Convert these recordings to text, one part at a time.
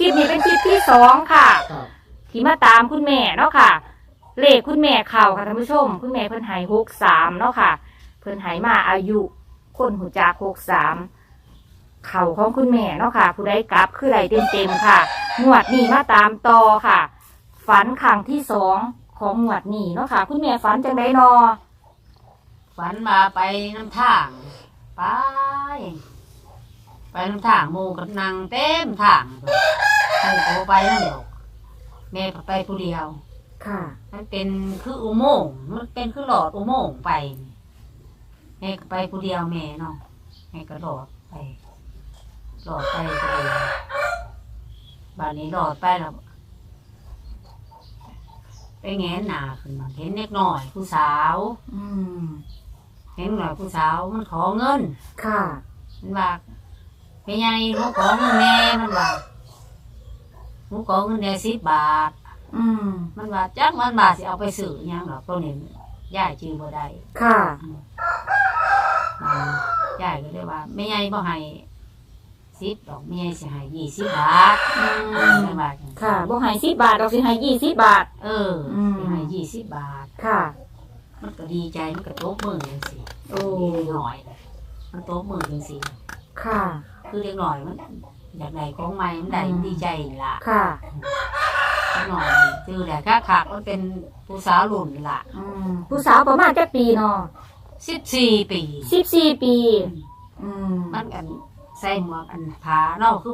คลิปนี้เป็นคลิปที่สองค่ะ ครับที่มาตามคุณแม่เนาะค่ะ เลขคุณแม่เข่าค่ะท่านผู้ชม คุณแม่เพิ่นใหายหกสามเนาะค่ะ เพิ่นใหายมาอายุ คนหูจากหกสามเข่าของคุณแม่เนาะค่ะ ผู้ใดกลับคือไรเต็มเต็มๆค่ะงวดนี้มาตามต่อค่ะ ฝันครั้งที่สองของงวดนี้เนาะค่ะ คุณแม่ฝันจังไดนอฝันมาไปน้ำทาง ไป ไปน้ำทางหมูกับนางเต็มทางห มูก็บ่ไปนั่นเดียวแม่ก็ไปผู้เดียว ค่ะ มันเป็นคืออุโมงค์มันเป็นคือหลอดอุโมงค์ไปแม่ก็ไปผู้เดียวแม่เนาะแม่ก็หลอดไปหลอดไปไปบ้านนี้หลอดไปแล้วไปแงนหนาขึ้นมาเห็นเล็กหน่อยผู้สาว อืม เห็นหน่อยผู้สาวมันขอเงินค่ะ มันว่าเป็นไงหนูขอเงินแม่มันว่า หนูขอเงินแน่สิบบาท อืมมันว่าจักมันบาทสิเอาไปซื้อหยังหรอกตัวนี้ย่ายจือบ่ได้ค่ะอืมย่ายก็เลยว่าไม่ใหญ่บ่ให้สิบดอกไม่ใหญ่สิให้ยี่สิบบาทอืมันมว่าค่ะบ่ใหายสิบบาทดอกสิใหายยี่สิบบาท เอออม สิให้ยี่สิบบาท ค่ะ มันก็ดีใจมันก็ตบมือจังสิโอ้หน่อย มันตบมือจังสิค่ะ คือเล็กหน่อยมัน อยากได้ของใหม่มันได้อืมดีใจนี่ล่ะค่ะหน่อยจือแต่ค่าขากมันเป็นผู้สาวหลุ่นนี่ละอืมผู้สาวประมาณจักปีเนาะสิบสี่ปี สิบสี่ปี อืมมันกันใส่หมวกอันผาเนอกคือ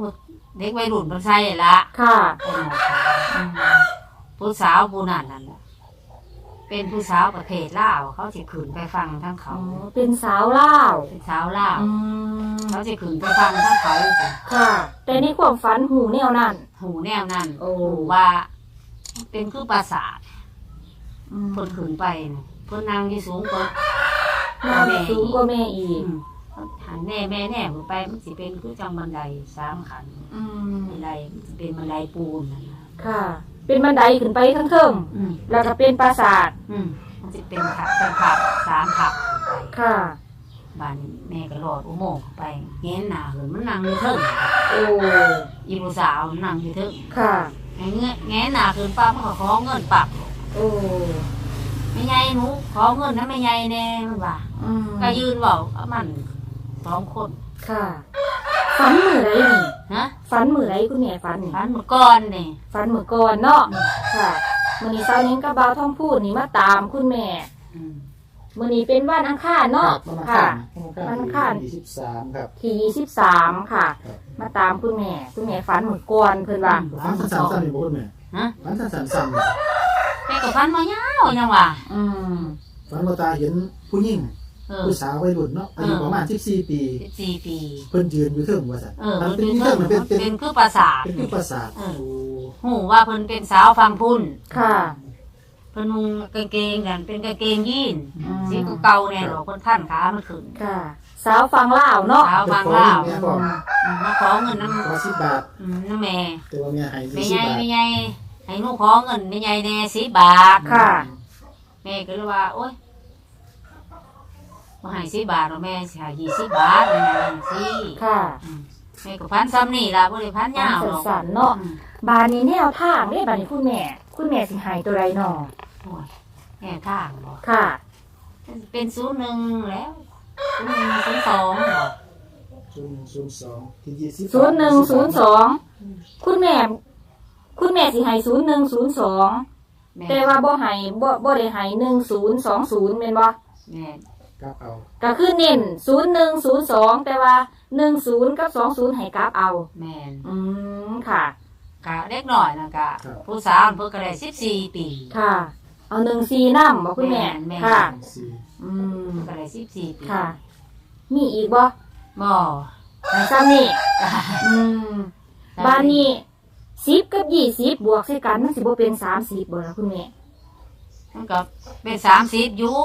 เด็กวัยรุ่นมันใส่ละค่ะใส่หมวกผาอืมผู้สาวผู้นั้นนั่นน่ะ เป็นผู้สาวประเทศลาวเขาสิขืนไปฟังทั้งอ๋เขาอเป็นสาวเล่าวเป็นสาวลาวอืมเขาสิขืนไปฟังทั้งเขาค่ะ แต่ในความฝันหูแนวนั้น หูแนวนั้นโอ้ หูว่า เป็นคือปราสาทอืมเพิ่นขืนไปน่ะเพิ่นนางที่สูงกว่า น่าจะสูงกว่าแม่อีก หันแน่แม่แน่ผมไปมันสิเป็นคือจังบันไดสามขันอืมบันไดมันสิเป็นบันไดปูนนะนะค่ะ เป็นบันไดขึ้นไปทั้งเทิงอืมแล้วก็เป็นปราสาทอืมมันสิเป็นขับเป็นขับสามขับขึ้นไปค่ะ บ้านนี้แม่ก็รอดอุโมงค์เข้าไปเงี้ยหน้าเหินมันนั่งอยู่เทิงโอ้อีผู้สาวมันนั่งอยู่เทิงค่ะไอ้เงี้ยแงยหน้าเหินป้ามันก็ขอเงินปับโอ้ไม่ใหญ่หนูขอเงินนะไม่ใหญ่แน่มันว่าอืมก็ยืนบอกว่ามันสองคนค่ะฝันมือไรนี่ ฮะฝันมือไรคุณแม่ฝันนี่พันหมดก้อนนี่ฝันมือก่อนเนาะค่ะมื้อนี้เช้านี้กับบ่าวท่องพูดนี่มาตามคุณแม่อืมมื้อนี้เป็นวันอังคารคเนาะรับวันอังค่ะคารวันอังคารวันอังคารที่ยี่สิบสามครับที่ยี่สิบสามค่ะครับมาตามคุณแม่ คุณแม่ฝันเหมือนก่อนเพิ่นว่าฟันสั่นๆสั่นอยู่บ่คุณแม่ฮะฟันสั่นๆสั่นแม่ก็พันมาเงาวยังว่าอืมฟันว่าตาเห็นผู้หญิงเออ ผู้สาววัยรุ่นเนาะอายุประมาณ14ปีสิบสี่ปีเพิ่นยืนอยู่เทิงว่าซั่นเออมัมันนเป็เป็นนเทิงมันเป็นเป็นเป็นคือปราสาทเป็นคือปราสาทเอโอ้อหูว่าเพิ่นเป็นสาวฟังพุ่นค่ะเพิ่นนุ่งกางเกงกันเป็นกางเกงยีนอืมสีเก่าๆแน่หรอกเพิ่นขั้นขามันขึ้นค่ะสาวฟังลาวเนาะสาวเป็นฟังขอลาวแม่บอกอืมมาขอเงินน้ำขอสิบบาทอืมน้ำแม่แต่ว่าแม่ให้แม่ยี่ใหสิบบาทญ่แม่ใหญ่ให้หนูขอเงินแม่ใหญ่แน่สิบบาทค่ะแม่ก็เลยว่าโอ๊ย มาให้สิบบาทหรอกแม่สิให้ยี่สิบบาทแม่ว่าสิค่ะอืมแม่ก็พันซ้ำนี่ล่ะบ่ได้พันยาวหรอกสั้นๆเนาะอืมบานนี้แนวทางเด้บานนี้คุณแม่ คุณแม่สิใหายตัวไรเนาะโอ้ยแง่ทางบ่ค่ะ เป็นศูนย์หนึ่งแล้วศูนย์หนึ่งศูนย์สองบ่ศูนย์ศูนย์สองที่ยี่สิบศูนย์หนึ่งศูนย์สองคุณแม่ คุณแม่สิใหายศูนย์หนึ่งศูนย์สองแม่แต่ว่าบ่ใหายบ่บ่ได้ใหายหนึ่งศูนย์สองศูนย์เป็นบ่แม่ กลับเอาก็คือเน้นศูนย์หนึ่งศูนย์สองแต่ว่าหนึ่งศูนย์กับสองศูนย์ให้กราฟเอา แม่นอืมค่ะ กะเล็กหน่อยนะกะผู้สาวเพิ่นก็ได้สิบสี่ปีค่ะ เอาหนึ่งซีน้ำบอกคุณแม่แม่ค่ะ สี่อืมเพิ่นก็ได้สิบสี่ปีค่ะ มีอีกบ่บ่ซ้ำนี่อืมบ้านนี้สิบกับยี่สิบบวกใส่กันมันสิบ่เป็นสามสิบบ่ล่ะคุณแม่มันก็เป็นสามสิบอยู่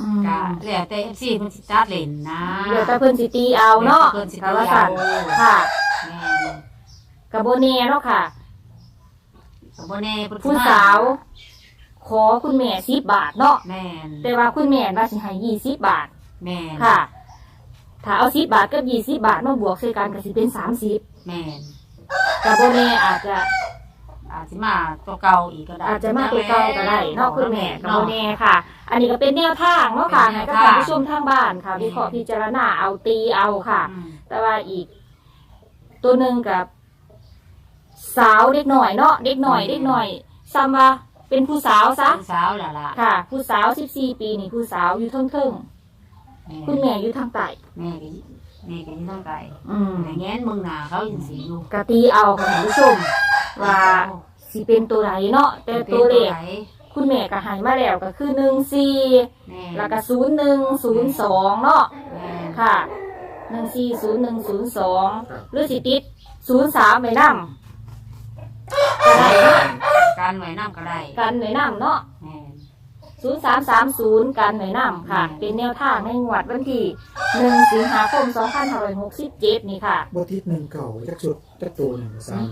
อืมกะแล้วแต่เอฟซีเพิ่นสิจัดเล่นนะเดี๋ยวแต่เพิ่นสิตีเอาเนาะเพิ่นสิตีถ้าว่าสั่นเอาค่ะแม่นกับโบเน่เนาะค่ะ ก็บ่แน่เพิ่นผู้สาว ขอคุณแม่สิบบาทเนาะแม่นแต่ว่าคุณแม่ว่าสิให้ยี่สิบบาทแม่นค่ะ ถ้าเอาสิบบาทกับยี่สิบบาทมาบวกใส่กันก็สิเป็นสามสิบแม่นกับโบเน่อาจจะ อาจจะมาตัวเก่าอีกก็ได้ อาจจะมาตัวเก่าก็ได้เนอกคุณแม่กับโบเน่ค่ะ อันนี้ก็เป็นแนวทางเนาะค่ะให้กับท่านผู้ชมทางบ้านค่ะวิเคราะห์พิจารณาเอาตีเอาค่ะ อืมแต่ว่าอีก ตัวหนึ่งกับ สาวเด็กหน่อยเนาะเด็กหน่อยเด็กหน่อยซ้ำว่าเป็นผู้สาวซะ เป็นสาวแล้วล่ะค่ะ ผู้สาวสิบสี่ปีนี่ผู้สาวอยู่เทิงๆคุณแม่อยู่ทางใต้แม่ก็แม่ก็อยังต้องไกลอืมแต่แง้นมึงหนาเขายังสีอยู่กะตีเอาค่ะท่านผู้ชมว่า สิเป็นตัวไหนเนาะแต่ตัวเลขไหนคุณแม่ก็ใหายมาแล้วก็คือหนึ่งสี่แม่แล้วก็ศูนย์หนึ่งศูนย์สองเนาะแม่ค่ะหนึ่งสี่ศูนย์หนึ่งศูนย์สองหรือสิติดศูนย์สามไปนั่ก็ได้เนาะการไหวน้ำก็ได้กันหน่วยนำเนาะแม่ศูนย์สามสามศูนย์กันหน่วยนำค่ะ เป็นแนวทางในงวดวันที่หนึ่งสิงหาคมสองพันห้าร้อยหกสิบเจ็ดนี่ค่ะบทิศหนึ่งเก่าจักชุดจักตัวหนึ่งสาม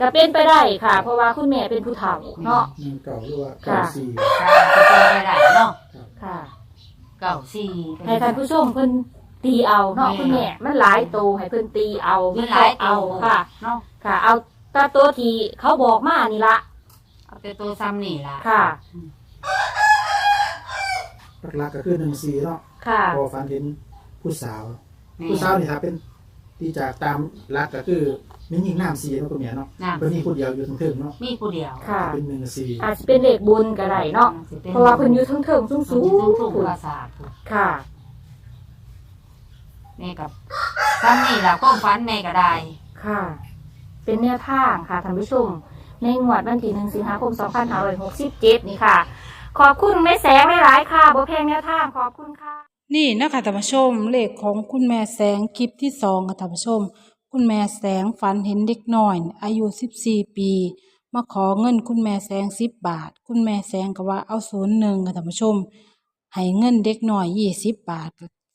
ก็เป็นไปได้ค่ะ เพราะว่าคุณแม่เป็นผู้เฒ่าเนาะหนึ่งเก่าหรือว่าเก่าสี่การจะเจอไปได้เนาะค่ะ เก่าสี่ให้ท่านผู้ชมเพิ่นตีเอาเนาะคุณแม่มันหลายโตวให้เพิ่นตีเอามีวิหเคลาราะยห์ตัเอาวค่ะเนาะค่ะ เอาแตาตัวที่เขาบอกมานี่ละเอาแต่ตัวซ้ำนี่ล่ะค่ะหลักๆก็คือหนึ่งสี่เนาะค่ะพอฟันเห็นผู้สาวแม่ผู้สาวนี่ครับเป็นที่จากตามหลักก็คือ มีหญิงน้ำสีเนาะคุณแม่เนาะน้ำเพิ่นมีผู้เดียวอยู่ทั้งเทิงเนาะมีผู้เดียวค่ะ เป็นหนึ่งสี่อาจจะเป็นเด็กบุญก็ได้เนาะเพราะว่าเพิ่นอยู่เทิงๆสูงสูสูงงสูงภาษาทค่ะแม่กับซ้ำนี่ล่ะก็ฟันแม่ก็ได้ค่ะ เป็นแนวทางค่ะท่านผู้ชม ในงวดวันที่หนึ่งสิงหาคม2567นี่ค่ะ ขอบคุณแม่แสงหลายๆค่ะบ่แพงแนวทางขอบคุณค่ะ นี่นะคะท่านผู้ชมเลขของคุณแม่แสงคลิปที่สองค่ะท่านผู้ชม คุณแม่แสงฝันเห็นเด็กน้อย อายุสิบสี่ปี มาขอเงินคุณแม่แสงสิบบาท คุณแม่แสงก็ว่าเอาศูนย์หนึ่งค่ะท่านผู้ชมให้เงินเด็กน้อยยี่สิบบาท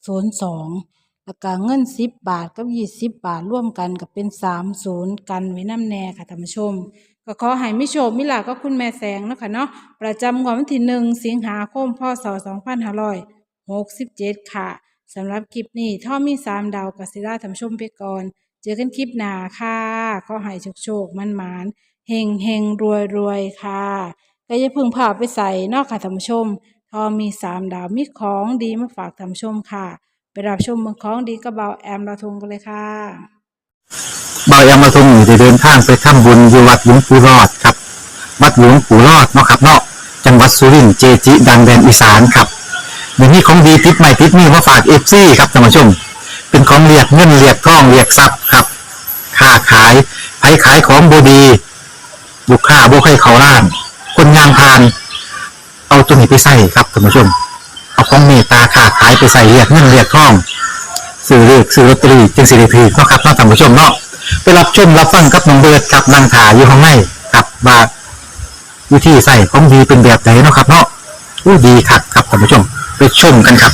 ศูนย์สองแล้วก็เงินสิบบาทกับยี่สิบบาทร่วมกันก็เป็นสามศูนย์กันไว้น้ำแน่ค่ะท่านผู้ชม ก็ขอให้มิโชคมิลาก็คุณแม่แสงเนาะคะเนาะประจำวันที่หนึ่งสิงหาคมพศสองพันห้าร้อยหกสิบเจ็ดค่ะสำหรับคลิปนี้ท่อมีสามดาวกัสิราทำชมไปก่อน เจอกันคลิปหน้าค่ะก็ให้โชคโชคมันมานเฮงเฮงรวยรวยค่ะก็อย่าพึ่งพาไปใส่นอกค่ะท่านผู้ชม ทอมีสามดาวมีของดีมาฝากท่านผู้ชมค่ะ ไปรับชมเมืองของดีกระเบาแอมเราทงกันเลยค่ะเบายามาทงอยู่เดินทางไปทำบุญอยู่วัดหลวงปู่รอดครับ วัดหลวงปู่รอดเนาะครับเนาะจังหวัดสุรินทร์เจจิดังแดนอีสานครับเดี๋ยวนี้ของดีติดใหม่ติดนี่มาฝากเอฟซีครับท่านผู้ชม เป็นของเรียกเงินเรียกทองเรียกทรัพย์ครับค้าขายไผขายของบดีลูกค้าบุคให้เขาล้าน คนงานพาน เอาตัวนี้ไปใส่ครับท่านผู้ชม เอาของเมตตาค้าขายไปใส่เรียกเงินเรียกทองซื้อเลขซื้อลอตเตอรี่จึงสิริพีเนาะครับนาะท่านผู้ชมเนาะไปรับชมรับฟังกับน้องเบิร์ดกับนางถาอยู่ข้างในกับว่าวิธีใส่ของดีเป็นแบบไหนเนาะครับเนาะอู้ดีคักครับท่านผู้ชม ไปชมกันครับ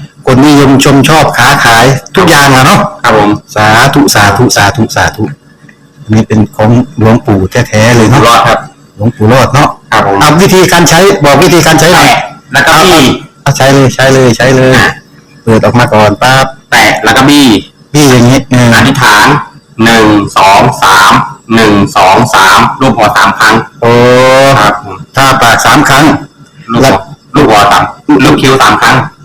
คนนิยมชมชอบค้าขายทุกอย่างอะเนาะครับผมสาธุสาธุสาธุสาธุอันนี้เป็นของหลวงปู่แท้ๆเลยอยู่เนาะรอดครับ หลวงปู่รอดเนาะครับผมเอาวิธีการใช้บอกวิธีการใช้หน่อยแตะแล้วก็บี้เอาใช้เลยใช้เลยใช้เลยเปิดออกมาก่อนปั๊บแตะแล้วก็บี้พี่อย่างนี้เอออธิษฐานหนึ่งสองสามหนึ่งสองสามรูปหัวสามครั้งโอ้ครับผมถ้าปากสามครั้ง ลูกหัวลูกหัวสามลูกคิ้วสามครั้ง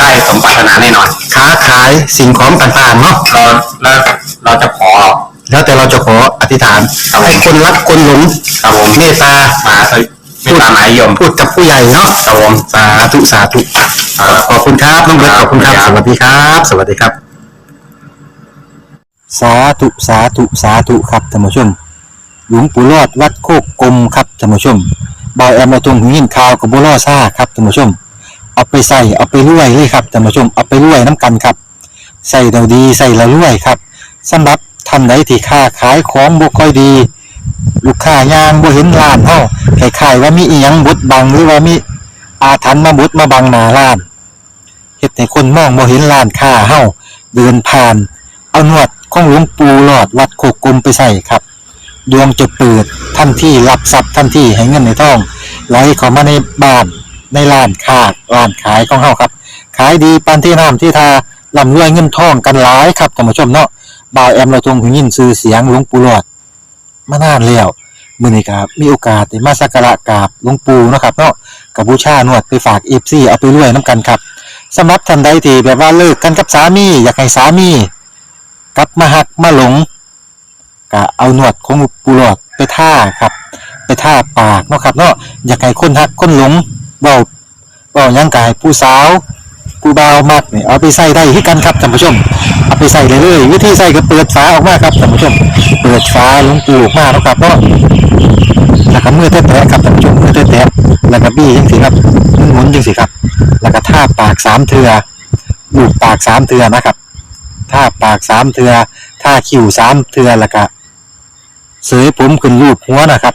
ได้สมปรารถนาแน่นอนค้าขายสิ่งของต่างๆเนาะเราแล้วเราจะขอ แล้วแต่เราจะขออธิษฐานให้คนรักคนหลงครับผมเมตตามาไม่ตามหมายยมพูดกับผู้ใหญ่เนาะครับผม สาธุสาธุขอบคุณครับน้องเบิร์ตขอบคุณครับสวัสดีครับ สวัสดีครับ สาธุสาธุสาธุครับท่านผู้ชม หลวงปู่รอดวัดโคกกลมครับท่านผู้ชมบอยแอมมาตรงหยินข่าวกับบัวล่อซ่าครับท่านผู้ชม เอาไปใส่เอาไปรวยเลยครับท่านผู้ชมเอาไปรวยน้ำกันครับใส่เราดีใส่เรารวยครับสำหรับท่านใดที่ค้าขายของบ่ค่อยดี ลูกค้ายางบ่เห็นร้านเฮาคล้ายว่ามีอีหยังบดบังหรือว่ามีอาถรรพ์มาบดมาบังหน้าร้านเฮ็ดให้คนมองบ่เห็นร้านค้าเฮาเดินผ่าน เอาหนวดของหลวงปู่หลอดวัดโคกกลมไปใส่ครับดวงจะเปิดทันที่รับทรัพย์ทันที่ให้เงินในท้องไหลเข้ามาในบ้าน ในร้านค้าร้านขายของเฮาครับ ขายดีปานที่น้ำที่ทาร่ำรวยเงินทองกันหลายครับท่านผู้ชมเนาะบ่าวแอมเราทรงหูยินชื่อเสียงหลวงปู่หลอดมานานแล้วมื้อนี้ครับมีโอกาสได้มาสักการะกราบหลวงปู่เนาะครับเนาะกับบูชาหนวดไปฝาก FC เอาไปรวยน้ำกันครับสำหรับท่านใดที่แบบว่าเลิกกันกับสามี อยากให้สามีกลับมาหักมาหลงก็เอาหนวดของหลวงปู่หลอดไปท่าครับ ไปท่าปากเนาะครับเนาะอยากให้คนหักคนหลง เบาเบาหยังกายผู้สาวผู้บ่าวมากนี่ยเอาไปใส่ได้ที่กันครับท่านผู้ชม เอาไปใส่เลยเลยวิธีใส่ก็เปิดฝาออกมาครับท่านผู้ชม เปิดฝาลงปูออกมาแล้วครับเนาะแล้วก็มือแตะๆครับท่านผู้ชมมือแตะๆแล้วก็บี้จังสิครับหมุนๆจังสิครับ แล้วก็ท่าปากสามเทือลูบปากสามเทือนะครับท่าปากสามเทือท่าคิ้วสามเทือแล้วก็เสยผมขึ้นรูปหัวนะครับ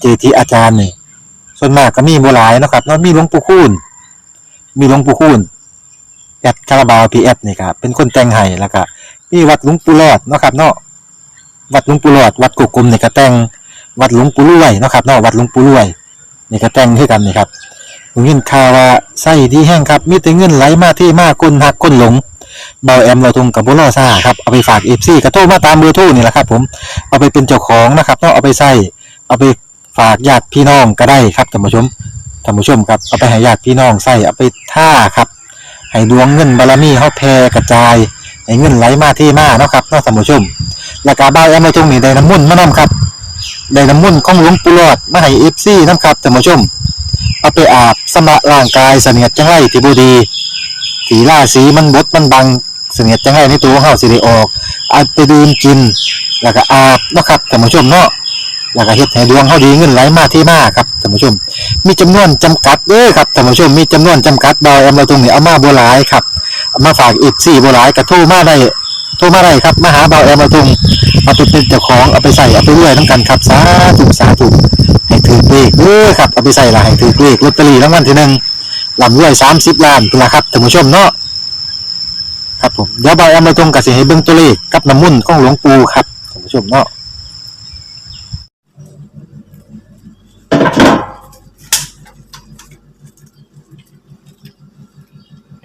เจทีอาจารย์นี่ส่วนมากก็มีบ่หลายเนาะครับเนาะมีหลวงปู่คูณมีหลวงปู่คูณแอดคาราบาวพีแอดนี่ครับเป็นคนแต่งให้แล้วก็มีวัดหลวงปู่รอดเนาะครับเนาะวัดหลวงปู่รอดวัดกุกกลมนี่ก็แต่งวัดหลวงปู่รวยเนาะครับเนาะวัดหลวงปู่รวยนี่ก็แต่งคือกันนี่ครับผมยินข่าว่าไส้ดีแห้งครับ มีแต่เงินไหลมาที่มากคนหักคนหลงเบาแอมเราทงกับบุรอซ่าครับเอาไปฝากเอฟซีกระโทรมาตามเบอร์โทรนี่แหละครับผมเอาไปเป็นเจ้าของนะครับเนาะเอาไปใส่เอาไป ฝากญาติพี่น้องก็ได้ครับท่านผู้ชมท่านผู้ชมครับเอาไปให้ญาติพี่น้องใส่เอาไปท่าครับให้ดวงเงินบารมีเฮาแผ่กระจายให้เงินไหลมาที่มาเนาะครับเนาะท่านผู้ชมแล้วก็บ่าแอมมาตรงนี้ได้น้ำมุ่นมานํครับได้น้ำมุ่นของหลวงปู่หลอดมาให้ FC นํครับท่านผู้ชมเอาไปอาบสำระร่างกายเสนียดจังไรที่บ่ดีสีล่าสีมันบดมันบังเสนียดจังไรในตัวของเฮาสิได้ออกเอาไปดื่มกินแล้วก็อาบเนาะครับท่านผู้ชมเนาะ แล้วก็เฮ็ดให้ดวงเฮาดีเงินไหลมาเที่มาครับท่านผู้ชม มีจำนวนจำกัดเด้อครับท่านผู้ชมมีจำนวนจำกัดดอยเอามาตรงนี้เอามาบัวหลายครับมาฝากอีกสี่บัวหลายก็โทรมาได้โทรมาได้ครับมาหาเบาแอมมาตรงเอาไปเป็นเจ้าของเอาไปใส่เอาไปเรื่อยน้ำกันครับสาธุสาธุให้ถือเลขเด้อครับเอาไปใส่ละให้ถือเลขลอตเตอรี่รางวัลที่หนึ่งลำรวยสามสิบล้านเป็นละครับท่านผู้ชมเนาะครับผมเดี๋ยวเบาแอมมาตรงกับสิให้เบิ่งตัวเลขกับน้ำมุ่นของหลวงปู่ครับท่านผู้ชมเนาะ